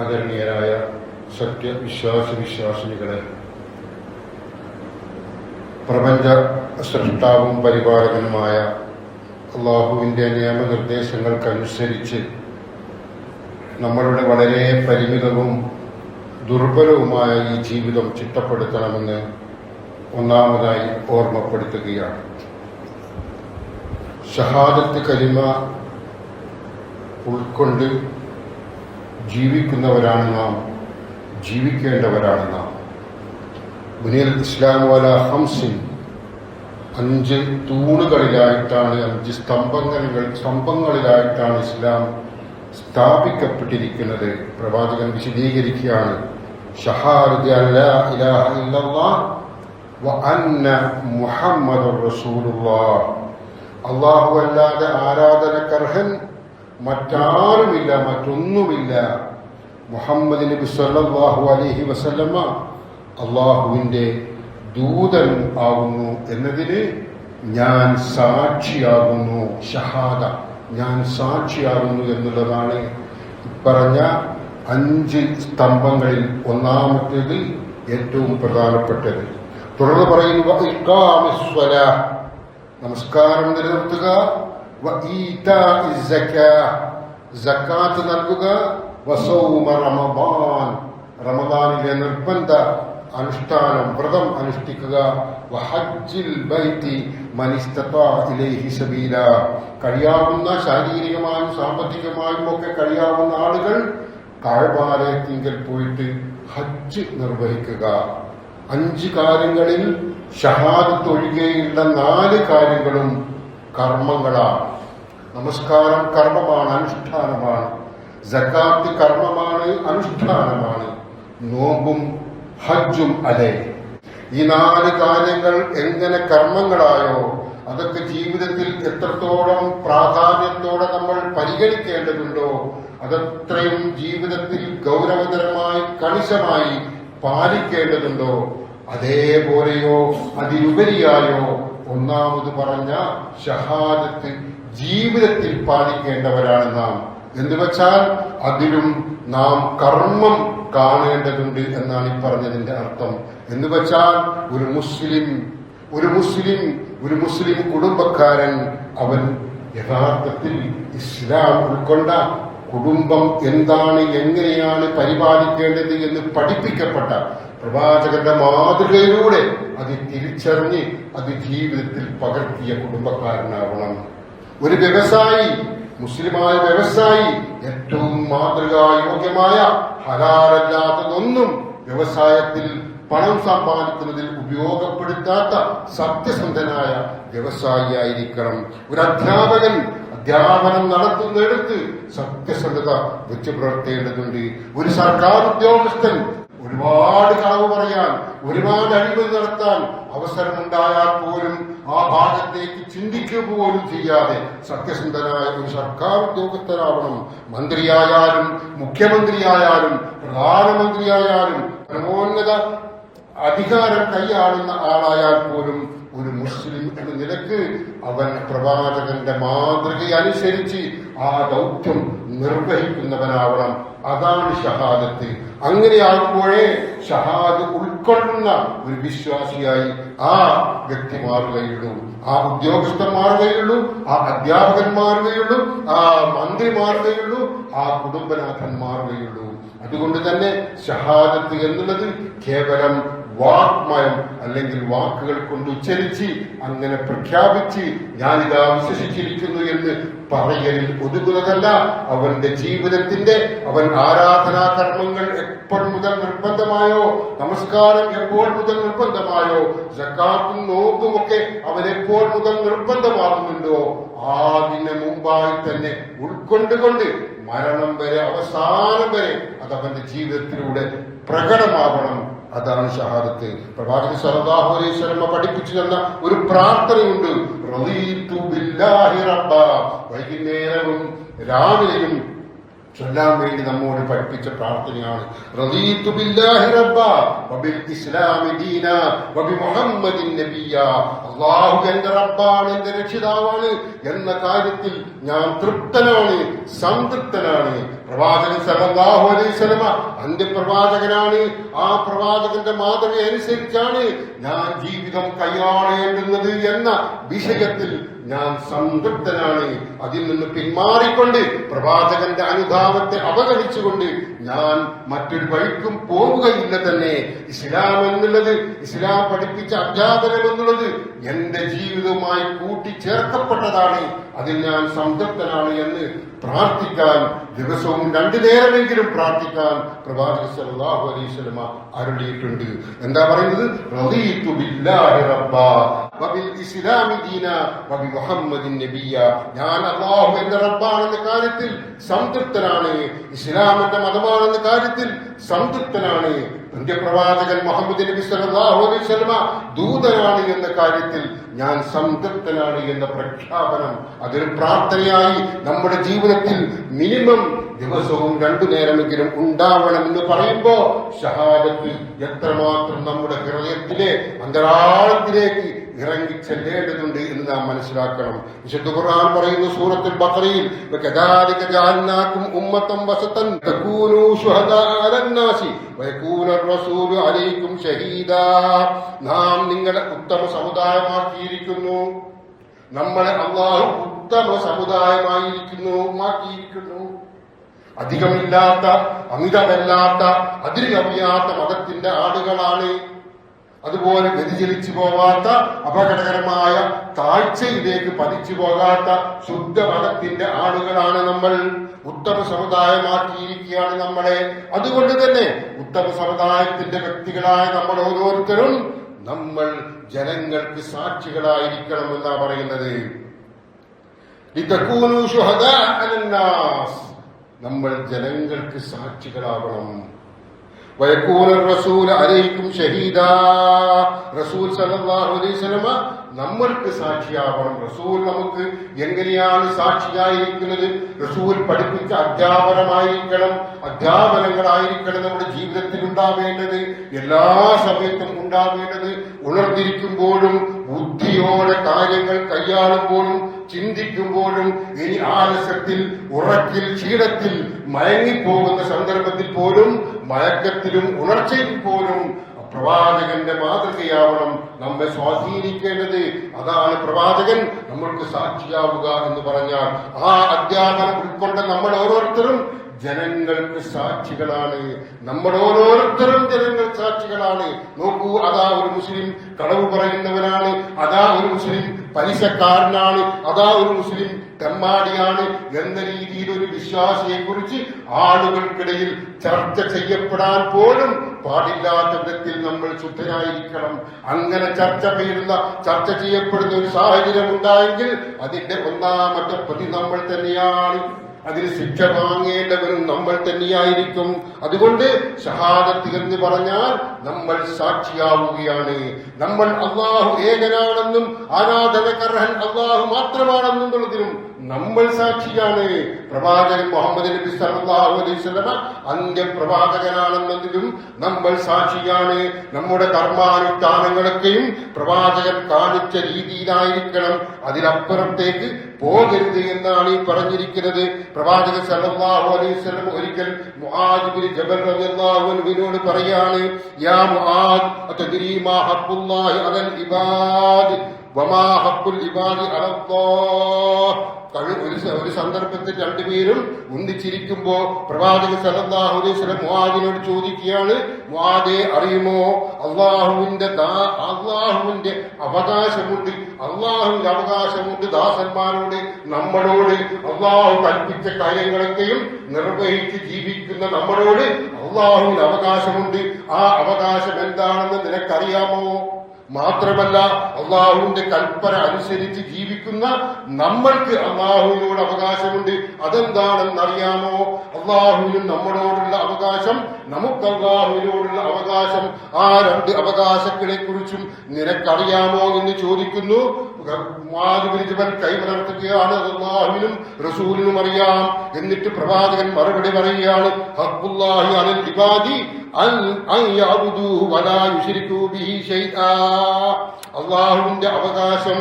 ആദരണീയരായ സത്യവിശ്വാസ വിശ്വാസിനികളെ പ്രപഞ്ച സൃഷ്ടാവും പരിപാലകനുമായ അള്ളാഹുവിന്റെ നിയമനിർദ്ദേശങ്ങൾക്കനുസരിച്ച് നമ്മളുടെ വളരെ പരിമിതവും ദുർബലവുമായ ഈ ജീവിതം ചിട്ടപ്പെടുത്തണമെന്ന് ഒന്നാമതായി ഓർമ്മപ്പെടുത്തുകയാണ്. ഷഹാദത്ത് കലിമ ഉൾക്കൊണ്ട് ജീവിക്കുന്നവരാണ് നാം ജീവിക്കേണ്ടവരാണ് നാം. മുനീർ ഇസ്ലാം വല ഹംസിൻ അഞ്ച് തൂണുകളിലായിട്ടാണ് അഞ്ച് സ്തംഭങ്ങളിൽ സ്തംഭങ്ങളിലായിട്ടാണ് ഇസ്ലാം സ്ഥാപിക്കപ്പെട്ടിരിക്കുന്നത്. പ്രവാചകൻ വിശദീകരിക്കുകയാണ്. റസൂലുള്ളാഹ് അള്ളാഹു അല്ലാതെ ആരാധനക്കർഹൻ മറ്റാരുമില്ല മറ്റൊന്നുമില്ല. മുഹമ്മദ് നബി സല്ലല്ലാഹു അലൈഹി വസല്ലമ അള്ളാഹുവിന്റെ ദൂതൻ ആകുന്നു എന്നതിന് ഞാൻ സാക്ഷിയാകുന്നു. ഷഹാദ ഞാൻ സാക്ഷിയാകുന്നു എന്നുള്ളതാണ് പറഞ്ഞ അഞ്ച് സ്തംഭങ്ങളിൽ ഒന്നാമത്തേത് ഏറ്റവും പ്രധാനപ്പെട്ടത്. തുടർന്ന് പറയുന്നു നമസ്കാരം നിലനിർത്തുക. സക്കാത്ത് നൽകുക. റമദാൻ. റമദാനിലെ നിർബന്ധ അനുഷ്ഠാനം വ്രതം അനുഷ്ഠിക്കുക. കഴിയാവുന്ന ശാരീരികമായും സാമ്പത്തികമായും ഒക്കെ കഴിയാവുന്ന ആളുകൾ താഴ്വാരത്തിങ്കിൽ പോയിട്ട് ഹജ്ജ് നിർവഹിക്കുക. അഞ്ച് കാര്യങ്ങളിൽ ഷഹാദത്ത് ഒഴികെയുള്ള നാല് കാര്യങ്ങളും കർമ്മങ്ങളാണ്. നമസ്കാരം കർമ്മമാണ് അനുഷ്ഠാനമാണ്. ജക്കാത്ത് കർമ്മമാണ് അനുഷ്ഠാനമാണ്. നോമ്പും ഹജ്ജും അതെ. ഈ നാല് കാര്യങ്ങൾ എങ്ങനെ കർമ്മങ്ങളായോ അതൊക്കെ ജീവിതത്തിൽ എത്രത്തോളം പ്രാധാന്യത്തോടെ നമ്മൾ പരിഗണിക്കേണ്ടതുണ്ടോ അതത്രയും ജീവിതത്തിൽ ഗൗരവതരമായി കണിശമായി പാലിക്കേണ്ടതുണ്ടോ അതേപോലെയോ അതിലുപരിയായോ ഒന്നാമത് പറഞ്ഞ ഷഹാദത്ത് ജീവിതത്തിൽ പാലിക്കേണ്ടവരാണ് നാം. എന്ന് വെച്ചാൽ അതിലും നാം കർമ്മം കാണേണ്ടതുണ്ട് എന്നാണ് ഈ പറഞ്ഞതിന്റെ അർത്ഥം. എന്ന് വെച്ചാൽ ഒരു മുസ്ലിം ഒരു മുസ്ലിം ഒരു മുസ്ലിം കുടുംബക്കാരൻ അവൻ യഥാർത്ഥത്തിൽ ഇസ്ലാം ഉൾക്കൊണ്ട കുടുംബം എന്താണ് എങ്ങനെയാണ് പരിപാലിക്കേണ്ടത് എന്ന് പഠിപ്പിക്കപ്പെട്ട പ്രവാചകന്റെ മാതൃകയിലൂടെ അത് തിരിച്ചറിഞ്ഞ് അത് ജീവിതത്തിൽ പകർത്തിയ കുടുംബക്കാരനാവണം. ഒരു വ്യവസായി മുസ്ലിമായ വ്യവസായി ഏറ്റവും മാതൃകായോഗ്യമായ ഹലാലല്ലാത്തതൊന്നും വ്യവസായത്തിൽ പണം സമ്പാദിക്കുന്നതിൽ ഉപയോഗപ്പെടുത്താത്ത സത്യസന്ധനായ വ്യവസായിയായിരിക്കണം. ഒരു അധ്യാപകൻ അധ്യാപനം നടത്തുന്നിടത്ത് സത്യസന്ധത വെച്ച് പുലർത്തേണ്ടതുണ്ട് ഒരു സർക്കാർ ഉദ്യോഗസ്ഥൻ ഒരുപാട് കളവ് പറയാൻ ഒരുപാട് അഴിമതി നടത്താൻ അവസരമുണ്ടായാൽ പോലും ആ ഭാഗത്തേക്ക് ചിന്തിക്കുക പോലും ചെയ്യാതെ സത്യസന്ധനായ ഒരു സർക്കാർ ഉദ്യോഗസ്ഥരാവണം മന്ത്രിയായാലും മുഖ്യമന്ത്രിയായാലും പ്രധാനമന്ത്രിയായാലും പരമോന്നത അധികാരം കൈയാളുന്ന ആളായാൽ പോലും ഒരു മുസ്ലിം എന്ന നിലയ്ക്ക് അവൻ പ്രവാചകന്റെ മാതൃകയനുസരിച്ച് ആ ദൗത്യം നിർവഹിക്കുന്നവനാവണം. അതാണ് ഷഹാദത്ത്. അങ്ങനെയാകുമ്പോഴേ ഷഹാദ് ഉൾക്കൊള്ളുന്ന ഒരു വിശ്വാസിയായി ആ വ്യക്തി മാറുകയുള്ളൂ. ആ ഉദ്യോഗസ്ഥൻ മാറുകയുള്ളൂ ആ അധ്യാപകൻ മാറുകയുള്ളൂ ആ മന്ത്രി മാറുകയുള്ളൂ ആ കുടുംബനാഥൻ മാറുകയുള്ളൂ. അതുകൊണ്ട് തന്നെ ഷഹാദത്ത് എന്നുള്ളത് കേവലം വാഗ്മയം അല്ലെങ്കിൽ വാക്കുകൾ കൊണ്ട് ഉച്ചരിച്ച് അങ്ങനെ പ്രഖ്യാപിച്ച് ഞാനിതാ വിശ്വസിച്ചിരിക്കുന്നു എന്ന് പറയലിൽ ഒതുങ്ങുന്നതല്ല. അവന്റെ ജീവിതത്തിന്റെ അവൻ ആരാധനാ കർമ്മങ്ങൾ എപ്പോൾ മുതൽ നിർബന്ധമായോ? നമസ്കാരം എപ്പോൾ മുതൽ നിർബന്ധമായോ? ജക്കാത്തും നോക്കും ഒക്കെ അവൻ എപ്പോൾ മുതൽ നിർബന്ധമാകുന്നുണ്ടോ? അതിന് മുമ്പായി തന്നെ ഉൾക്കൊണ്ടുകൊണ്ട് മരണം വരെ അവസാനം വരെ അത് അവന്റെ ജീവിതത്തിലൂടെ പ്രകടമാവണം. അതാണ് ഷഹാദത്ത്. പ്രവാചകൻ സല്ലല്ലാഹു അലൈഹി പഠിപ്പിച്ചു തന്ന ഒരു പ്രാർത്ഥനയുണ്ട്. റളീതു ബില്ലാഹി റബ്ബ. വൈകുന്നേരവും രാവിലെയും ചൊല്ലാൻ വേണ്ടി നമ്മോട് പഠിപ്പിച്ച പ്രാർത്ഥനയാണ്. റളീതു ബില്ലാഹി റബ്ബ. മുഹമ്മദിൻ അല്ലാഹു റബ്ബാണ് എന്റെ രക്ഷിതാവാണ്. എന്ന കാര്യത്തിൽ ഞാൻ തൃപ്തനാണ് സംതൃപ്തനാണ്. പ്രവാചകൻ സല്ലല്ലാഹു അലൈഹി വസല്ലമ അന്ത്യപ്രവാചകനാണ്. ആ പ്രവാചകന്റെ മാതൃക അനുസരിച്ചാണ് ഞാൻ ജീവിതം കൈയാളേണ്ടുന്നത് എന്ന വിഷയത്തിൽ ഞാൻ സംതൃപ്തനാണ്. അതിൽ നിന്ന് പിന്മാറിക്കൊണ്ട് പ്രവാചകന്റെ അനുഭാവത്തെ അവഗണിച്ചുകൊണ്ട് ഞാൻ മറ്റൊരു വഴിക്കും പോവുകയില്ല തന്നെ. ഇസ്ലാം എന്നുള്ളത് ഇസ്ലാം പഠിപ്പിച്ച അധ്യാപനം എന്നുള്ളത് എന്റെ ജീവിതവുമായി കൂട്ടിച്ചേർക്കപ്പെട്ടതാണ്. അതിൽ ഞാൻ സംതൃപ്തനാണ് എന്ന് പ്രാർത്ഥിക്കാൻ ദിവസവും രണ്ടു നേരമെങ്കിലും പ്രാർത്ഥിക്കാൻ പ്രവാചക സല്ലാഹു അലൈഹി വസല്ലമ അരുളിയിട്ടുണ്ട്. എന്താ പറയുന്നത്? ഞാൻ അള്ളാഹു എന്റെ റബ്ബാണെന്ന കാര്യത്തിൽ സംതൃപ്തനാണ്. ഇസ്ലാം എന്റെ മതമാണെന്ന കാര്യത്തിൽ സംതൃപ്തനാണ്. എന്റെ പ്രവാചകൻ മുഹമ്മദ് നബി സല്ലല്ലാഹു അലൈഹി ദൂതനാണ് എന്ന കാര്യത്തിൽ ഞാൻ സംതൃപ്തനാണ് എന്ന പ്രഖ്യാപനം അതൊരു പ്രാർത്ഥനയായി നമ്മുടെ ജീവിതത്തിൽ മിനിമം ദിവസവും രണ്ടു നേരമെങ്കിലും ഉണ്ടാവണം എന്ന് പറയുമ്പോൾ ഷഹാദത്ത് എത്രമാത്രം നമ്മുടെ ഹൃദയത്തിലെ അന്തരാളത്തിലേക്ക് ഇറങ്ങി ചെല്ലേണ്ടതുണ്ട് എന്ന് നാം മനസ്സിലാക്കണം. വിശുദ്ധ ഖുർആൻ പറയുന്നു സൂറത്തുൽ ബഖറയിൽ വകദാലിക ജഅൽനാകും ഉമ്മത്തൻ വസതൻ തകൂനു ശുഹദാ അലന്നാസി വയകൂന റസൂല അലൈക്കും ഷഹീദാ. നാം നിങ്ങളെ ഉത്തമ സമുദായമാക്കിയിരിക്കുന്നു. നമ്മളെ അള്ളാഹു ഉത്തമ സമുദായമായിരിക്കുന്നു മാക്കിയിരിക്കുന്നു അധികമില്ലാത്ത അമിതമല്ലാത്ത അതിരിലറിയാത്ത മതത്തിന്റെ ആടുകളാണ് അതുപോലെ വ്യതിചലിച്ചു പോവാത്ത അപകടകരമായ താഴ്ചയിലേക്ക് പതിച്ചു പോകാത്ത ശുദ്ധ മതത്തിന്റെ ആളുകളാണ് നമ്മൾ. ഉത്തമ സമുദായമാക്കിയിരിക്കുകയാണ് നമ്മളെ. അതുകൊണ്ട് തന്നെ ഉത്തമ സമുദായത്തിന്റെ വ്യക്തികളായ നമ്മൾ ഓരോരുത്തരും നമ്മൾ ജനങ്ങൾക്ക് സാക്ഷികളായിരിക്കണം എന്നാ പറയുന്നത്. നമ്മൾ ജനങ്ങൾക്ക് സാക്ഷികളാവണം. റസൂൽ അലൈക്കും റസൂൽ അലൈഹി നമ്മൾക്ക് സാക്ഷിയാവണം. റസൂൽ നമുക്ക് എങ്ങനെയാണ് സാക്ഷിയായിരിക്കുന്നത്? റസൂൽ പഠിപ്പിച്ച അധ്യാപനമായിരിക്കണം അധ്യാപനങ്ങളായിരിക്കണം നമ്മുടെ ജീവിതത്തിൽ ഉണ്ടാവേണ്ടത്. എല്ലാ സമയത്തും ഉണ്ടാവേണ്ടത്. ഉണർന്നിരിക്കുമ്പോഴും ബുദ്ധിയോടെ കാര്യങ്ങൾ കൈയാളുമ്പോഴും ചിന്തിക്കുമ്പോഴും ഇനി ആലസ്യത്തിൽ ഉറക്കിൽ ക്ഷീണത്തിൽ മയങ്ങിപ്പോകുന്ന സന്ദർഭത്തിൽ പോലും മയക്കത്തിലും ഉണർച്ചയിൽ പോലും പ്രവാചകന്റെ മാതൃകയാവണം നമ്മെ സ്വാധീനിക്കേണ്ടത്. അതാണ് പ്രവാചകൻ നമ്മൾക്ക് സാക്ഷിയാവുക എന്ന് പറഞ്ഞാൽ ആ അധ്യാപനം ഉൾക്കൊണ്ട നമ്മൾ ഓരോരുത്തരും ജനങ്ങൾക്ക് സാക്ഷികളാണ്. നമ്മൾ ഓരോരുത്തരും ജനങ്ങൾ സാക്ഷികളാണ്. നോക്കൂ അതാ ഒരു മുസ്ലിം കളവ് പറയുന്നവനാണ്. അതാ ഒരു മുസ്ലിം പലിശക്കാരനാണ്. അതാ ഒരു മുസ്ലിം കമ്മാടിയാണ് എന്ന രീതിയിൽ ഒരു വിശ്വാസിയെ കുറിച്ച് ആളുകൾക്കിടയിൽ ചർച്ച ചെയ്യപ്പെടാൻ പോലും പാടില്ലാത്ത വിധത്തിൽ നമ്മൾ ശുദ്ധരായിരിക്കണം. അങ്ങനെ ചർച്ച ചെയ്യുന്ന ചർച്ച ചെയ്യപ്പെടുന്ന ഒരു സാഹചര്യം ഉണ്ടായെങ്കിൽ അതിന്റെ ഒന്നാമത്തെ പ്രതി നമ്മൾ തന്നെയാണ്. അതിന് ശിക്ഷ വാങ്ങേണ്ടവരും നമ്മൾ തന്നെയായിരിക്കും. അതുകൊണ്ട് ഷഹാദത്ത് എന്ന് പറഞ്ഞാൽ നമ്മൾ സാക്ഷിയാവുകയാണ്. നമ്മൾ അള്ളാഹു ഏകനാണെന്നും ആരാധനകർഹൻ അള്ളാഹു മാത്രമാണെന്നുള്ളതിനും നമ്മൾ സാക്ഷിയാണ്. പ്രവാചകൻ മുഹമ്മദ് നബി സല്ലല്ലാഹു അലൈഹി വസല്ലമ അന്ത്യപ്രവാചകനാണെന്നതിലും നമ്മൾ സാക്ഷിയാണ്. നമ്മുടെ കർമാനുഷ്ഠാനങ്ങളൊക്കെയും പ്രവാചകൻ കാണിച്ച രീതിയിലായിരിക്കണം. അതിനപ്പുറത്തേക്ക് പോകരുത് എന്നാണ് ഈ പറഞ്ഞിരിക്കുന്നത്. പ്രവാചകൻ സല്ലല്ലാഹു അലൈഹി വസല്ലം ഒരിക്കൽ മുആദ് ജബൽ റളിയല്ലാഹു പറയാണ് യാ മുആദ് ഇബാദ്. ഇബാദി ഒരു സന്ദർഭത്തിൽ രണ്ടുപേരും ഒന്നിച്ചിരിക്കുമ്പോ പ്രവാചക സല്ലല്ലാഹു അലൈഹി മുആദിനോട് ചോദിക്കുകയാണ് അറിയുമോ? അള്ളാഹുവിന്റെ അള്ളാഹുവിന്റെ അവകാശമുണ്ട് അള്ളാഹുവിന്റെ അവകാശമുണ്ട് ദാസന്മാരോട് നമ്മളോട്. അള്ളാഹു കൽപ്പിച്ച കാര്യങ്ങളൊക്കെയും നിർവഹിച്ച് ജീവിക്കുന്ന നമ്മളോട് അള്ളാഹുവിന് അവകാശമുണ്ട്. ആ അവകാശം എന്താണെന്ന് നിനക്കറിയാമോ? മാത്രമല്ല അള്ളാഹുവിന്റെ കൽപ്പന അനുസരിച്ച് ജീവിക്കുന്ന നമ്മൾക്ക് അള്ളാഹുവിനോട് അവകാശമുണ്ട്. അതെന്താണെന്ന് അറിയാമോ അള്ളാഹുവിനും നമ്മളോടുള്ള അവകാശം നമുക്ക് അള്ളാഹുവിനോടുള്ള അവകാശം ആ രണ്ട് അവകാശങ്ങളെ കുറിച്ചും നിനക്കറിയാമോ എന്ന് ചോദിക്കുന്നു. മാതുവിരിജവൻ കൈമലർത്തുകയാണ് അള്ളാഹുവിനും റസൂലിനും അറിയാം. എന്നിട്ട് പ്രവാചകൻ മറുപടി പറയുകയാണ് ഹഖ്ബുല്ലാഹി അലൽ ഇബാദി അള്ളാഹുവിന്റെ അവകാശം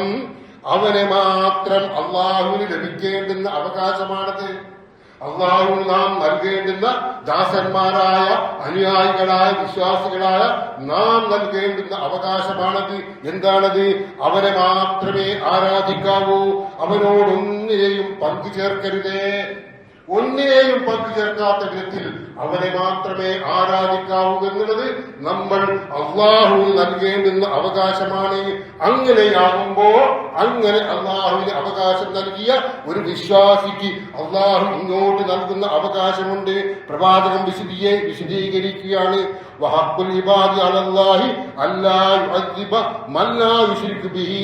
അവനെ മാത്രം അള്ളാഹുവിന് ലഭിക്കേണ്ടുന്ന അവകാശമാണത്. അള്ളാഹു നാം നൽകേണ്ടുന്ന ദാസന്മാരായ അനുയായികളായ വിശ്വാസികളായ നാം നൽകേണ്ടുന്ന അവകാശമാണത്. എന്താണത്? അവരെ മാത്രമേ ആരാധിക്കാവൂ. അവനോടൊന്നിനെയും പങ്കു ചേർക്കരുതേ ഒന്നിനെയും പങ്കു ചേർക്കാത്ത വിധത്തിൽ അവനെ മാത്രമേ ആരാധിക്കാവൂ എന്നുള്ളത് നമ്മൾ അള്ളാഹു നൽകേണ്ടുന്ന അവകാശമാണ്. അങ്ങനെയാകുമ്പോ അങ്ങനെ അള്ളാഹുവിന് അവകാശം നൽകിയ ഒരു വിശ്വാസിക്ക് അള്ളാഹു ഇങ്ങോട്ട് നൽകുന്ന അവകാശമുണ്ട്. പ്രവാചകം വിശദീയെ വിശദീകരിക്കുകയാണ്. വഹഖുൽ ഇബാദി അലല്ലാഹി അല്ലാ യുഅദ്ദിബ മൻ ലാ യുശ്രികു ബിഹി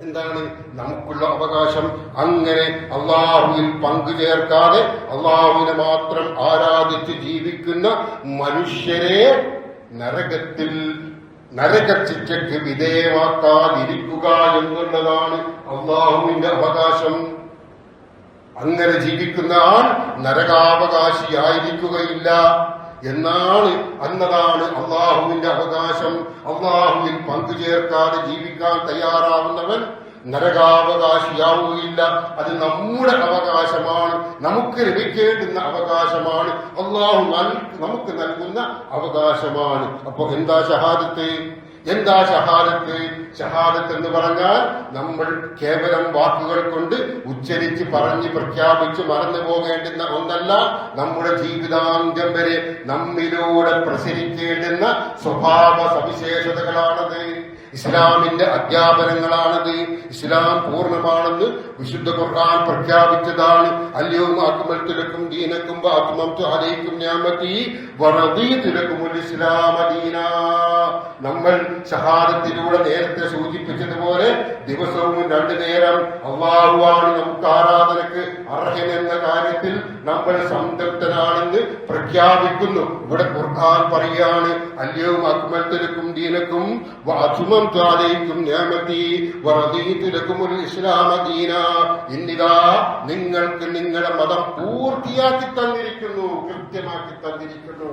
എന്താണ് നമുക്കുള്ള അവകാശം? അങ്ങനെ അള്ളാഹുവിൽ പങ്കു ചേർക്കാതെ അള്ളാഹുവിനെ മാത്രം ആരാധിച്ച് ജീവിക്കുന്ന മനുഷ്യരെ നരകത്തിൽ നരകശിക്ഷയ്ക്ക് വിധേയമാക്കാതിരിക്കുക എന്നുള്ളതാണ് അള്ളാഹുവിന്റെ അവകാശം. അങ്ങനെ ജീവിക്കുന്ന ആൾ നരകാവകാശിയായിരിക്കുകയില്ല. എന്നാണ് അന്നതാണ് അള്ളാഹുവിന്റെ അവകാശം. അള്ളാഹുവിൽ പങ്കുചേർക്കാതെ ജീവിക്കാൻ തയ്യാറാവുന്നവൻ നരകാവകാശിയാവുകയില്ല അത് നമ്മുടെ അവകാശമാണ്. നമുക്ക് ലഭിക്കേണ്ടുന്ന അവകാശമാണ്. അള്ളാഹു നമുക്ക് നൽകുന്ന അവകാശമാണ്. അപ്പൊ എന്താ ഷഹാദത്ത് എന്താ ഷഹാദത്ത് ഷഹാദത്ത് എന്ന് പറഞ്ഞാൽ നമ്മൾ കേവലം വാക്കുകൾ കൊണ്ട് ഉച്ചരിച്ച് പറഞ്ഞ് പ്രഖ്യാപിച്ച് മറന്നു പോകേണ്ടുന്ന ഒന്നല്ല നമ്മുടെ ജീവിതാന്ത്യം വരെ നമ്മിലൂടെ പ്രസരിക്കേണ്ടുന്ന സ്വഭാവ സവിശേഷതകളാണത്. ഇസ്ലാമിന്റെ അധ്യാപനങ്ങളാണത്. ഇസ്ലാം പൂർണമാണെന്ന് വിശുദ്ധ ഖുർആൻ പ്രഖ്യാപിച്ചതാണ്. അല്ലയോ തിരക്കും ദീനക്കും ആത്മം അലൈക്കും ഞാമത്തി. വറദീതുലക്കുമുൽ ഇസ്ലാം ദീന. നമ്മൾ ഷഹാദത്തിലൂടെ നേരത്തെ സൂചിപ്പിച്ചതുപോലെ ദിവസവും രണ്ടു നേരം അള്ളാഹുവാണ് നമുക്ക് ആരാധനക്ക് അർഹൻ എന്ന കാര്യത്തിൽ നമ്മൾ സംതൃപ്തനാണെന്ന് പ്രഖ്യാപിക്കുന്നു. ഇവിടെ ഖുർആൻ പറയാണ് അല്ലയോ തിരക്കും ദീനക്കും നിങ്ങൾക്ക് നിങ്ങളുടെ മതം പൂർത്തിയാക്കി തന്നിരിക്കുന്നു കൃത്യമാക്കി തന്നിരിക്കുന്നു.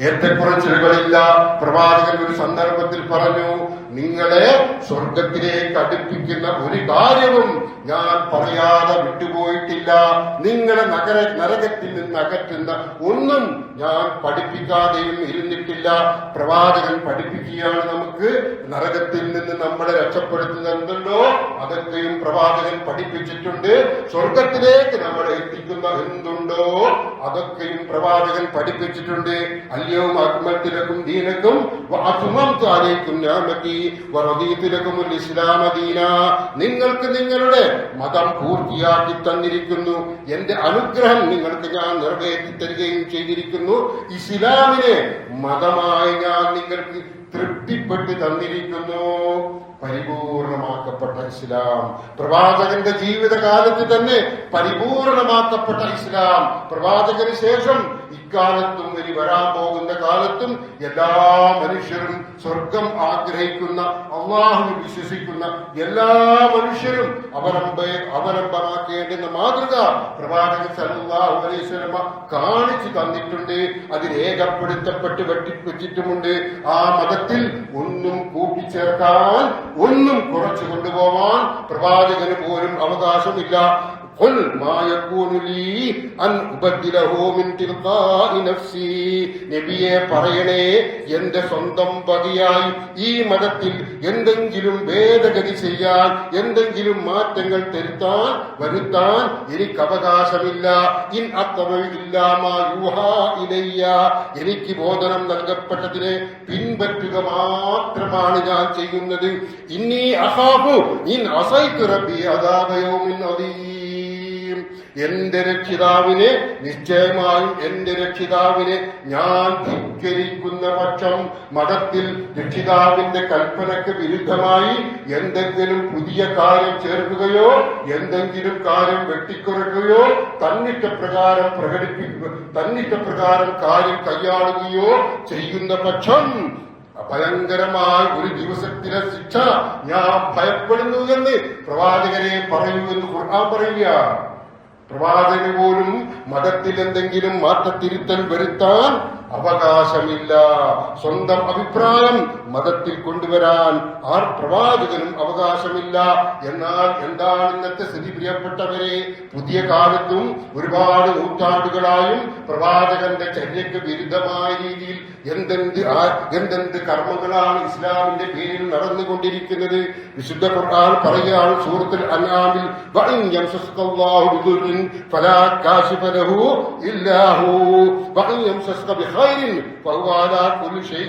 ഏറ്റക്കുറച്ചിലുകളില്ല പ്രവാചകൻ ഒരു സന്ദർഭത്തിൽ പറഞ്ഞു നിങ്ങളെ സ്വർഗത്തിലേക്ക് അടുപ്പിക്കുന്ന ഒരു കാര്യവും ഞാൻ പറയാതെ വിട്ടുപോയിട്ടില്ല. നിങ്ങളെ നഗര നരകത്തിൽ നിന്ന് അകറ്റുന്ന ഒന്നും ഞാൻ പഠിപ്പിക്കാതെയും ഇരുന്നിട്ടില്ല. പ്രവാചകൻ പഠിപ്പിക്കുകയാണ് നമുക്ക്. നരകത്തിൽ നിന്ന് നമ്മളെ രക്ഷപ്പെടുത്തുന്നുണ്ടല്ലോ അതൊക്കെയും പ്രവാചകൻ പഠിപ്പിച്ചിട്ടുണ്ട്. സ്വർഗത്തിലേക്ക് നമ്മളെ എത്തിക്കുന്ന എന്തുണ്ടോ? അതൊക്കെയും പ്രവാചകൻ പഠിപ്പിച്ചിട്ടുണ്ട്. അല്ലയോ അക്മത്തിലക്കും ദീനക്കും അസുമം ഞാമത്തി ഞാൻ ദീന നിങ്ങൾക്ക് നിങ്ങളുടെ മതം പൂർത്തിയാക്കി തന്നിരിക്കുന്നു. എന്റെ അനുഗ്രഹം നിങ്ങൾക്ക് ഞാൻ നിറവേറ്റി തരികയും ചെയ്തിരിക്കുന്നു. ഇസ്ലാമിനെ മതമായി ഞാൻ നിങ്ങൾക്ക് തൃപ്തിപ്പെട്ട് തന്നിരിക്കുന്നു. പരിപൂർണമാക്കപ്പെട്ട ഇസ്ലാം. പ്രവാചകന്റെ ജീവിതകാലത്ത് തന്നെ പരിപൂർണമാക്കപ്പെട്ട ഇസ്ലാം. പ്രവാചകന് ശേഷം ഇക്കാലത്തും ഇനി വരാൻ പോകുന്ന കാലത്തും എല്ലാ മനുഷ്യരും സ്വർഗം ആഗ്രഹിക്കുന്ന അള്ളാഹുവിൽ വിശ്വസിക്കുന്ന എല്ലാ മനുഷ്യരും അവലംബ അവലംബമാക്കേണ്ടുന്ന മാതൃക പ്രവാചകൻ അലൈഹി കാണിച്ചു തന്നിട്ടുണ്ട്. അത് രേഖപ്പെടുത്തപ്പെട്ട് ആ മതത്തിൽ കൂട്ടിച്ചേർക്കാൻ ഒന്നും കുറച്ചു കൊണ്ടുപോവാൻ പ്രവാചകന് പോലും അവകാശമില്ല. قل ما يكون لي أن أبدله من تلقاء نفسي നബിയെ പറയണേ എന്റെ സ്വന്തം വകയായി ഈ മതത്തിൽ എന്തെങ്കിലും ഭേദഗതി ചെയ്യാൻ എന്തെങ്കിലും മാറ്റങ്ങൾ തിരുത്താൻ വരുത്താൻ എനിക്ക് അവകാശമില്ല ഇൻ അത്തവൾ ഇല്ലാമാ യൂഹാ ഇലയ്യ എനിക്ക് ബോധനം നൽകപ്പെട്ടതിനെ പിൻപറ്റുക മാത്രമാണ് ഞാൻ ചെയ്യുന്നത് ഇന്നീ അഹാബു ഇൻ അസൈത്തു റബ്ബി അദാബയോമിൻ അദീം എന്റെ രക്ഷിതാവിനെ നിശ്ചയമായും എന്റെ രക്ഷിതാവിനെ ഞാൻ ധിക്കരിക്കുന്ന പക്ഷം മതത്തിൽ രക്ഷിതാവിന്റെ കൽപ്പനയ്ക്ക് വിരുദ്ധമായി എന്തെങ്കിലും പുതിയ കാര്യം ചേർക്കുകയോ എന്തെങ്കിലും കാര്യം വെട്ടിക്കുറക്കുകയോ തന്നിട്ട പ്രകാരം പ്രകടിപ്പിക്കുക തന്നിട്ട പ്രകാരം കാര്യം കൈയാളുകയോ ചെയ്യുന്ന പക്ഷം ഭയങ്കരമായ ഒരു ദിവസത്തിലെ ശിക്ഷ ഞാൻ ഭയപ്പെടുന്നു എന്ന് പ്രവാചകരെ പറയൂ എന്ന് ഖുർആൻ പറയുക പ്രവാചകന് പോലും മതത്തിൽ എന്തെങ്കിലും മാറ്റത്തിരുത്തൽ വരുത്താൻ അവകാശമില്ല. സ്വന്തം അഭിപ്രായം മതത്തിൽ കൊണ്ടുവരാൻ ആർ പ്രവാചകനും അവകാശമില്ല. എന്നാൽ എന്താണ് ഇന്നത്തെ സ്ഥിതി പ്രിയപ്പെട്ടവരെ? പുതിയ കാലത്തും ഒരുപാട് നൂറ്റാണ്ടുകളായും പ്രവാചകന്റെ ചര്യക്ക് വിരുദ്ധമായ രീതിയിൽ എന്തെന്ത് എന്തെന്ത് കർമ്മങ്ങളാണ് ഇസ്ലാമിന്റെ പേരിൽ നടന്നുകൊണ്ടിരിക്കുന്നത്? വിശുദ്ധ ഖുർആൻ പറയുകയാണ് സൂറത്തുൽ അനാമിൽ ഇല്ലാഹു. وإن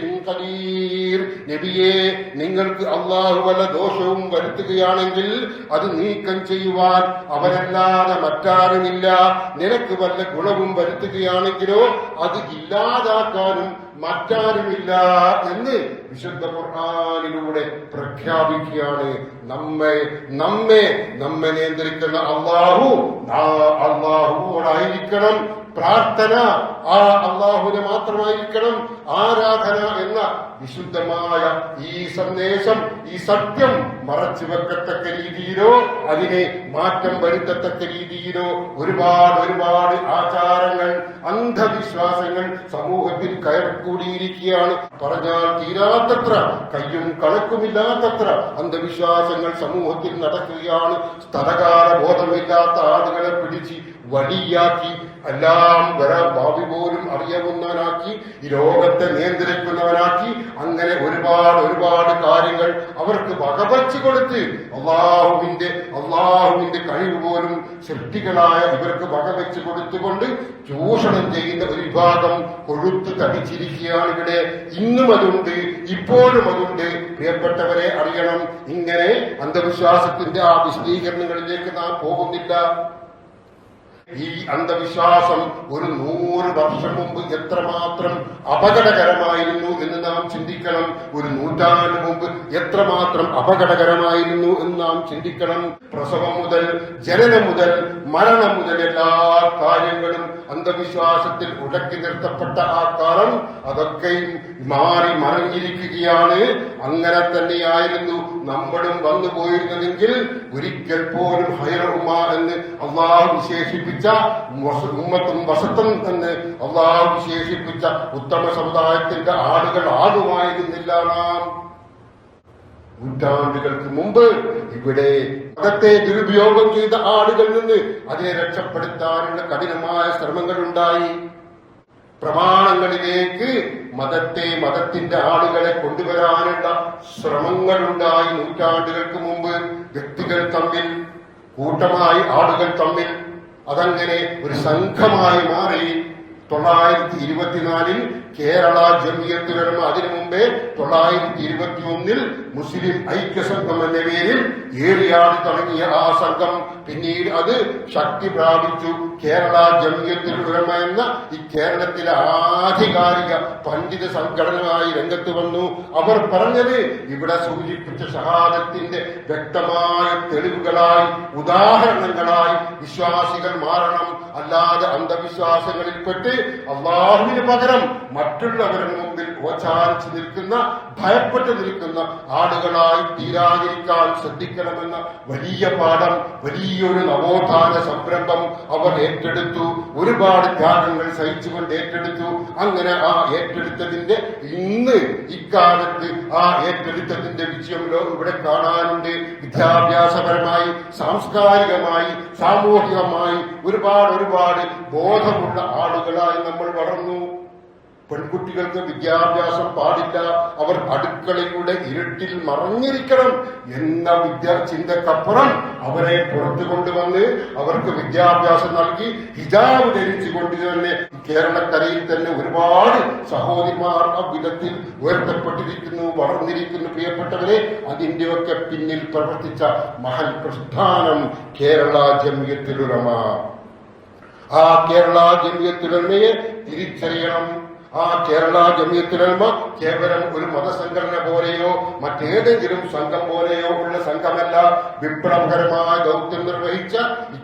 ഹു വഇൻ നബിയേ നിങ്ങൾക്ക് അള്ളാഹു വല്ല ദോഷവും വരുത്തുകയാണെങ്കിൽ അത് നീക്കം ചെയ്യുവാൻ അവരല്ലാതെ മറ്റാരുമില്ല. നിനക്ക് വല്ല ഗുണവും വരുത്തുകയാണെങ്കിലോ അത് ഇല്ലാതാക്കാനും മറ്റാരുമില്ല എന്ന് വിശുദ്ധ ഖുർആാനിലൂടെ പ്രഖ്യാപിക്കുകയാണ്. നമ്മെ നമ്മെ നമ്മെ നിയന്ത്രിക്കുന്ന അള്ളാഹു അള്ളാഹുവോടായിരിക്കണം. പ്രാർത്ഥന ആ അള്ളാഹുവിനെ മാത്രമായിരിക്കണം. ആരാധന എന്ന വിശുദ്ധമായ ഈ സന്ദേശം ഈ സത്യം മറച്ചു വെക്കത്തക്ക രീതിയിലോ അതിനെ മാറ്റം വരുത്തത്തക്ക രീതിയിലോ ഒരുപാട് ഒരുപാട് ആചാരങ്ങൾ അന്ധവിശ്വാസങ്ങൾ സമൂഹത്തിൽ കയറിക്കൂടിയിരിക്കുകയാണ് പറഞ്ഞാൽ തീരാത്തത്ര കയ്യും കണക്കുമില്ലാത്തത്ര അന്ധവിശ്വാസങ്ങൾ സമൂഹത്തിൽ നടക്കുകയാണ്. സ്ഥലകാല ബോധമില്ലാത്ത ആളുകളെ പിടിച്ച് വടിയാക്കി എല്ലാം വരാൻ ഭാവി പോലും അറിയാവുന്നവനാക്കി ഈ ലോകത്തെ നിയന്ത്രിക്കുന്നവനാക്കി അങ്ങനെ ഒരുപാട് ഒരുപാട് കാര്യങ്ങൾ അവർക്ക് വകവച്ചു കൊടുത്ത് അള്ളാഹുവിന്റെ അള്ളാഹുവിന്റെ കഴിവ് പോലും സൃഷ്ടികളായ ഇവർക്ക് വകവെച്ച് കൊടുത്തുകൊണ്ട് ചൂഷണം ചെയ്യുന്ന ഒരു വിഭാഗം കൊഴുത്ത് തടിച്ചിരിക്കുകയാണ് ഇവിടെ. ഇന്നും അതുണ്ട് ഇപ്പോഴും അതുണ്ട്. പ്രിയപ്പെട്ടവരെ അറിയണം ഇങ്ങനെ അന്ധവിശ്വാസത്തിന്റെ ആ വിശദീകരണങ്ങളിലേക്ക് നാം പോകുന്നില്ല. ഈ അന്ധവിശ്വാസം ഒരു നൂറ് വർഷം മുമ്പ് എത്രമാത്രം അപകടകരമായിരുന്നു എന്ന് നാം ചിന്തിക്കണം. ഒരു നൂറ്റാണ്ട് മുമ്പ് എത്രമാത്രം അപകടകരമായിരുന്നു എന്ന് നാം ചിന്തിക്കണം. പ്രസവം മുതൽ ജനനം മുതൽ മരണം മുതൽ എല്ലാ കാര്യങ്ങളും അന്ധവിശ്വാസത്തിൽ ഉടക്കി നിർത്തപ്പെട്ട ആ കാലം അതൊക്കെയും മാറി മറിഞ്ഞിരിക്കുകയാണ്. അങ്ങനെ തന്നെയായിരുന്നു നമ്മളും വന്നു പോയിരുന്നതെങ്കിൽ ഒരിക്കൽ പോലും ഹൈറുമാർ എന്ന് അള്ളാഹു വിശേഷിപ്പിച്ച ഉമ്മത്തും വസത്തും എന്ന് അള്ളാഹു വിശേഷിപ്പിച്ച ഉത്തമ സമുദായത്തിന്റെ ആളുകൾ ആകുമായിരുന്നില്ല നാം. നൂറ്റാണ്ടുകൾക്ക് മുമ്പ് ഇവിടെ മതത്തെ ദുരുപയോഗം ചെയ്ത ആളുകളിൽ നിന്ന് അതിനെ രക്ഷപ്പെടുത്താനുള്ള കഠിനമായ ശ്രമങ്ങൾ ഉണ്ടായി പ്രമാണങ്ങളിലേക്ക് മതത്തെ മതത്തിന്റെ ആളുകളെ കൊണ്ടുവരാനുള്ള ശ്രമങ്ങൾ ഉണ്ടായി നൂറ്റാണ്ടുകൾക്ക് മുമ്പ് വ്യക്തികൾ തമ്മിൽ കൂട്ടമായി ആളുകൾ തമ്മിൽ. അതങ്ങനെ ഒരു സംഘമായി മാറി തൊള്ളായിരത്തി ഇരുപത്തിനാലിൽ കേരള ജമിയത്തിനും അതിനു മുമ്പേ തൊള്ളായിരത്തി ഇരുപത്തി ഒന്നിൽ മുസ്ലിം ഐക്യസംഘം എന്ന പേരിൽ ഏറിയാൾ തുടങ്ങിയ ആ സംഘം പിന്നീട് അത് ശക്തി പ്രാപിച്ചു. കേരള ജമിയത്തുലമ എന്ന ഈ കേരളത്തിലെ ആധികാരിക പണ്ഡിത സംഘടനയായി രംഗത്ത് വന്നു. അവർ പറഞ്ഞത് ഇവിടെ സൂചിപ്പിച്ച ഷഹാദത്തിന്റെ വ്യക്തമായ തെളിവുകളായി ഉദാഹരണങ്ങളായി വിശ്വാസികൾ മാറണം. അല്ലാതെ അന്ധവിശ്വാസങ്ങളിൽപ്പെട്ട് അള്ളാഹുവിന് പകരം മറ്റുള്ളവരുടെ മുമ്പിൽ ഓച്ചാരിച്ചു നിൽക്കുന്ന ഭയപ്പെട്ടു നിൽക്കുന്ന ആളുകളായി തീരാതിരിക്കാൻ ശ്രദ്ധിക്കണമെന്ന വലിയ പാഠം വലിയൊരു നവോത്ഥാന സംരംഭം അവർ ഏറ്റെടുത്തു. ഒരുപാട് ത്യാഗങ്ങൾ സഹിച്ചുകൊണ്ട് ഏറ്റെടുത്തു. അങ്ങനെ ആ ഏറ്റെടുത്തതിന്റെ ഇന്ന് ഇക്കാലത്ത് ആ ഏറ്റെടുത്തതിന്റെ വിജയം ഇവിടെ കാണാനുണ്ട്. വിദ്യാഭ്യാസപരമായി സാംസ്കാരികമായി സാമൂഹികമായി ഒരുപാട് ഒരുപാട് ബോധമുള്ള ആളുകളായി നമ്മൾ വളർന്നു. പെൺകുട്ടികൾക്ക് വിദ്യാഭ്യാസം പാടില്ല. അവർ അടുക്കളയുടെ ഇരുട്ടിൽ മറഞ്ഞിരിക്കണം എന്ന വിദ്യാ ചിന്തക്കപ്പുറം അവരെ പുറത്തു കൊണ്ടുവന്ന് അവർക്ക് വിദ്യാഭ്യാസം നൽകി ഹിജാബ് ധരിച്ചുകൊണ്ട് തന്നെ കേരളക്കരയിൽ തന്നെ ഒരുപാട് സഹോദരിമാർ അവിധത്തിൽ വിധത്തിൽ ഉയർത്തപ്പെട്ടിരിക്കുന്നു വളർന്നിരിക്കുന്നു. പ്രിയപ്പെട്ടവരെ അതിന്റെയൊക്കെ പിന്നിൽ പ്രവർത്തിച്ച മഹൽ പ്രസ്ഥാനം കേരള ജമിയത്തിലുറമ ആ കേരള ജമിയത്തിലുറമയെ തിരിച്ചറിയണം. ആ കേരള ജമിയത്തുലമ കേവലം ഒരു മതസംഘടന പോലെയോ മറ്റേതെങ്കിലും സംഘം പോലെയോ ഉള്ള സംഘമല്ല. വിപ്ലവകരമായ ദൗത്യം നിർവഹിച്ച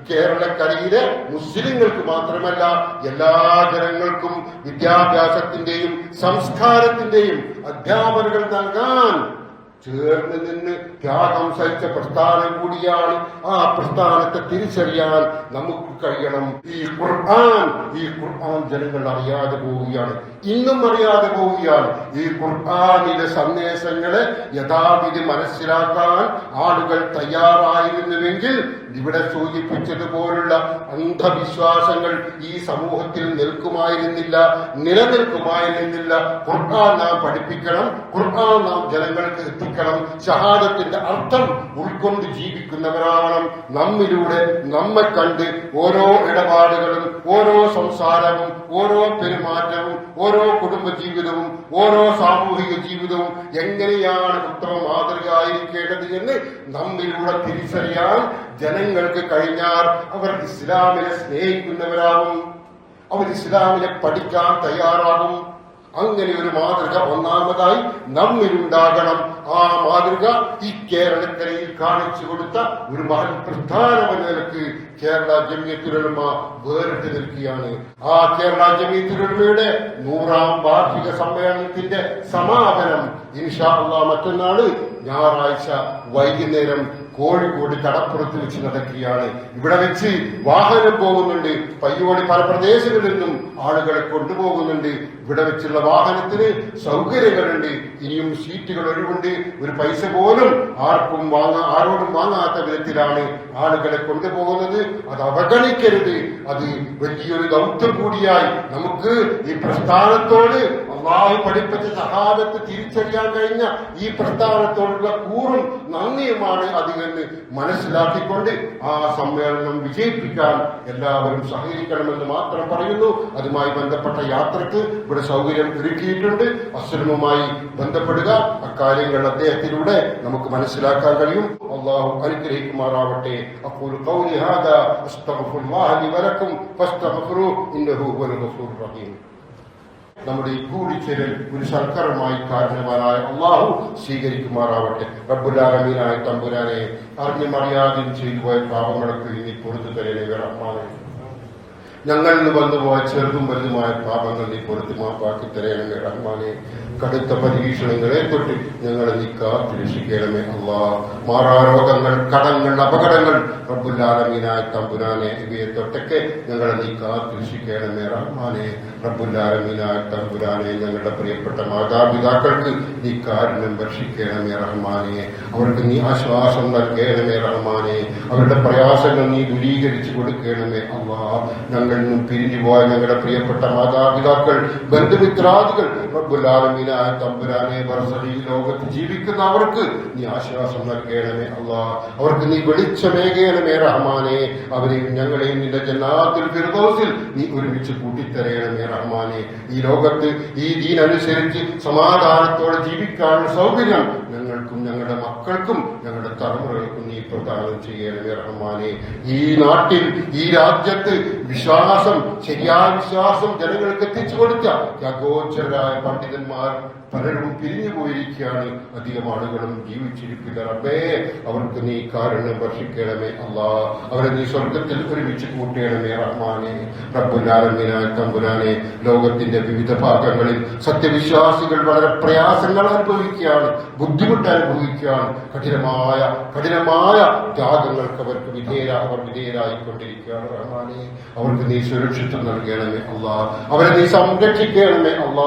കേരളക്കരയിലെ മുസ്ലിങ്ങൾക്ക് മാത്രമല്ല എല്ലാ ജനങ്ങൾക്കും വിദ്യാഭ്യാസത്തിന്റെയും സംസ്കാരത്തിന്റെയും അധ്യാപനങ്ങൾ നൽകാൻ ചേർന്ന് നിന്ന് ത്യാഗം സഹിച്ച പ്രസ്ഥാനം കൂടിയാണ് ആ പ്രസ്ഥാനത്തെ തിരിച്ചറിയാൻ നമുക്ക് കഴിയണം. ഈ ഖുർആൻ ഈ ഖുർആൻ ജനങ്ങൾ അറിയാതെ പോവുകയാണ്. ഇന്നും അറിയാതെ പോവുകയാണ്. ഈ ഖുർആാനിലെ സന്ദേശങ്ങളെ യഥാവിധി മനസ്സിലാക്കാൻ ആളുകൾ തയ്യാറായിരുന്നുവെങ്കിൽ ഇവിടെ സൂചിപ്പിച്ചതുപോലുള്ള അന്ധവിശ്വാസങ്ങൾ ഈ സമൂഹത്തിൽ നിൽക്കുമായിരുന്നില്ല നിലനിൽക്കുമായിരുന്നില്ല. ഖുർആൻ നാം പഠിപ്പിക്കണം ഖുർആൻ നാം ജനങ്ങൾക്ക് എത്തിക്കണം. ഷഹാദത്തിന്റെ അർത്ഥം ഉൾക്കൊണ്ട് ജീവിക്കുന്നവരാവണം. നമ്മിലൂടെ നമ്മെ കണ്ട് ഓരോ ഇടപാടുകളും ഓരോ സംസാരവും ഓരോ പെരുമാറ്റവും ഓരോ കുടുംബ ജീവിതവും ഓരോ സാമൂഹിക ജീവിതവും എങ്ങനെയാണ് ഉത്തമ മാതൃക ആയിരിക്കേണ്ടത് എന്ന് നമ്മിലൂടെ തിരിച്ചറിയാൻ ജനങ്ങൾക്ക് കഴിഞ്ഞാൽ അവർ ഇസ്ലാമിനെ സ്നേഹിക്കുന്നവരാകും. അവർ ഇസ്ലാമിനെ പഠിക്കാൻ തയ്യാറാകും. അങ്ങനെ ഒരു മാതൃക ഒന്നാമതായി നമ്മിലുണ്ടാകണം. ആ മാതൃക ഈ കേരളക്കരയിൽ കാണിച്ചു കൊടുത്ത ഒരു മഹൻ പ്രധാനമെന്ന നിലയ്ക്ക് കേരള ജമിയത്തുലമ വേറിട്ട് നിൽക്കുകയാണ്. ആ കേരള ജമിയത്തുലമയുടെ നൂറാം വാർഷിക സമ്മേളനത്തിന്റെ സമാപനം ഇൻഷാ അള്ളാ മറ്റന്നാൾ ഞായറാഴ്ച വൈകുന്നേരം കോഴിക്കോട് കടപ്പുറത്ത് വെച്ച് നടക്കുകയാണ്. ഇവിടെ വെച്ച് വാഹനം പോകുന്നുണ്ട്. പയ്യോടി പല പ്രദേശങ്ങളിൽ നിന്നും ആളുകളെ കൊണ്ടുപോകുന്നുണ്ട്. ഇവിടെ വെച്ചുള്ള വാഹനത്തിന് സൗകര്യങ്ങളുണ്ട്. ഇനിയും സീറ്റുകൾ ഒഴിവുണ്ട്. ഒരു പൈസ പോലും ആർക്കും വാങ്ങാ ആരോടും വാങ്ങാത്ത വിധത്തിലാണ് ആളുകളെ കൊണ്ടുപോകുന്നത്. അത് അവഗണിക്കരുത്. അത് വലിയൊരു ദൗത്യം കൂടിയായി നമുക്ക് ഈ പ്രസ്ഥാനത്തോട് അള്ളാഹു പഠിപ്പിച്ച സഹാബത്ത് തിരിച്ചറിയാൻ കഴിഞ്ഞ ഈ പ്രസ്ഥാനത്തോടുള്ള കൂറും നന്ദിയുമാണ് അതിനെന്ന് മനസ്സിലാക്കിക്കൊണ്ട് ആ സമ്മേളനം വിജയിപ്പിക്കാൻ എല്ലാവരും സഹകരിക്കണമെന്ന് മാത്രം പറയുന്നു അതുമായി ബന്ധപ്പെട്ട യാത്രക്ക് ഇവിടെ സൗകര്യം ഒരുക്കിയിട്ടുണ്ട് അസുലമുമായി ബന്ധപ്പെടുക അക്കാര്യങ്ങൾ അദ്ദേഹത്തിലൂടെ നമുക്ക് മനസ്സിലാക്കാൻ കഴിയും അള്ളാഹു അനുഗ്രഹിക്കുമാറാവട്ടെ അപ്പോൾ قولي هذا استغفر الله لي ولكم فاستغفروه انه هو الغفور الرحيم നമ്മുടെ ഈ കൂടിച്ചേരൽ ഒരു സർക്കാരുമായി കാരണവാനായ അള്ളാഹു സ്വീകരിക്കുമാറാവട്ടെ. റബ്ബുലാലമീനായ തമ്പുരാനെ അറിഞ്ഞും അറിയാതെയും ചെയ്തു പോയ പാപങ്ങളൊക്കെ ഇനി പൊറത്തു തരണേ റഹ്മാനെ ഞങ്ങളിൽ വന്നുപോയ ചെറുതും വലുതുമായ പാപങ്ങൾ നീ പൊരുത്തി മാപ്പാക്കി തരയണമേ റഹ്മാനെ. കടുത്ത പരീക്ഷണങ്ങളെ തൊട്ട് ഞങ്ങളെ നീ കാത്തി രക്ഷിക്കണമേ അള്ളാ. മാറാരോഗങ്ങൾ കടങ്ങൾ അപകടങ്ങൾ റബ്ബുല്ലാലമീനായ തമ്പുരാനെ ഇവയെ തൊട്ടൊക്കെ ഞങ്ങളെ നീ കാത്തി രക്ഷിക്കണമേ റഹ്മാനെ. റബ്ബുല്ലാലമീനായ തമ്പുരാനെ ഞങ്ങളുടെ പ്രിയപ്പെട്ട മാതാപിതാക്കൾക്ക് നീ കാരുണ്യം വർഷിക്കണമേ റഹ്മാനെ. അവർക്ക് നീ ആശ്വാസം നൽകണമേ റഹ്മാനെ. അവരുടെ പ്രയാസങ്ങൾ നീ ദൂരീകരിച്ചു കൊടുക്കണമേ അള്ളാ. ഞങ്ങളിൽ നിന്നും പിരിഞ്ഞു പോയ ഞങ്ങളുടെ പ്രിയപ്പെട്ട മാതാപിതാക്കൾ ബന്ധുമിത്രാദികൾ റബ്ബുല്ലാലമീനായ തമ്പുരാനെ ബർസലി ലോകത്ത് ജീവിക്കുന്ന അവർക്ക് നീ ആശ്വാസം നൽകണമേ അല്ല അവർക്ക് നീ വെളിച്ചമേകണമേ റഹ്മാനെ. അവരെയും ഞങ്ങളെയും നിന്റെ ജന്നാത്തിൽ ഫിർദോസിൽ നീ ഒരുമിച്ച് കൂട്ടിത്തരയണമേ റഹ്മാനെ. ഈ ലോകത്ത് ഈ ദീനനുസരിച്ച് സമാധാനത്തോടെ ജീവിക്കാനുള്ള സൗകര്യം ഞങ്ങൾക്കും ഞങ്ങളുടെ മക്കൾക്കും ഞങ്ങളുടെ തലമുറകൾക്കും നീ പ്രദാനം ചെയ്യണമേ റഹ്മാനെ. ഈ നാട്ടിൽ ഈ രാജ്യത്ത് വിശ്വാസം ശരിയായ വിശ്വാസം ജനങ്ങൾക്ക് എത്തിച്ചു കൊടുത്ത യഗോചരായ പണ്ഡിതന്മാർ പലരും പിരിഞ്ഞു പോയിരിക്കുകയാണ്. അധികം ആളുകളും ജീവിച്ചിരിപ്പില്ല റബ്ബേ അവർക്ക് നീ കാരണം വർഷിക്കണമേ അല്ല. അവരെ നീ സ്വർഗത്തിൽ ഒരുമിച്ച് കൂട്ടണമേ റഹ്മാനെ. റബ്ബുലാലമിനായ തമ്പുരാനെ ലോകത്തിന്റെ വിവിധ ഭാഗങ്ങളിൽ സത്യവിശ്വാസികൾ വളരെ പ്രയാസങ്ങൾ അനുഭവിക്കുകയാണ് ബുദ്ധിമുട്ട് അനുഭവിക്കുകയാണ്. കഠിനമായ കഠിനമായ ത്യാഗങ്ങൾക്ക് അവർക്ക് വിധേയ അവർ വിധേയരായിക്കൊണ്ടിരിക്കുകയാണ് റഹ്മാനെ. അവർക്ക് നീ സുരക്ഷിതം നൽകണമേ അല്ല. അവരെ നീ സംരക്ഷിക്കണമേ അല്ല.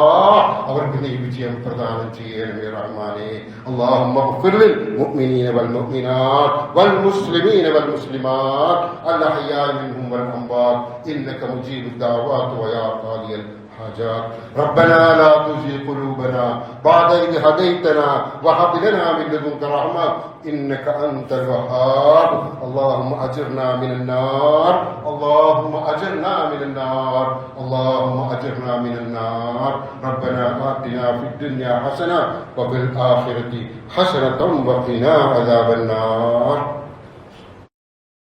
അവർക്ക് നീ വിജയം പ്രദാനം ചെയ്യണമേ റഹ്മാനെ اللهم اغفر للمؤمنين والمؤمنات والمسلمين والمسلمات الأحياء منهم والأموات إنك مجيب الدعوات ويا قاضي الحاجات ربنا لا تزغ قلوبنا بعد إذ هديتنا وهب لنا من لدنك رحمة إنك أنت الوهاب. اللهم أجرنا من النار. اللهم أجرنا من النار. اللهم أجرنا من النار. ربنا آتنا في الدنيا حسنة وفي الآخرة حسنة وقنا عذاب النار.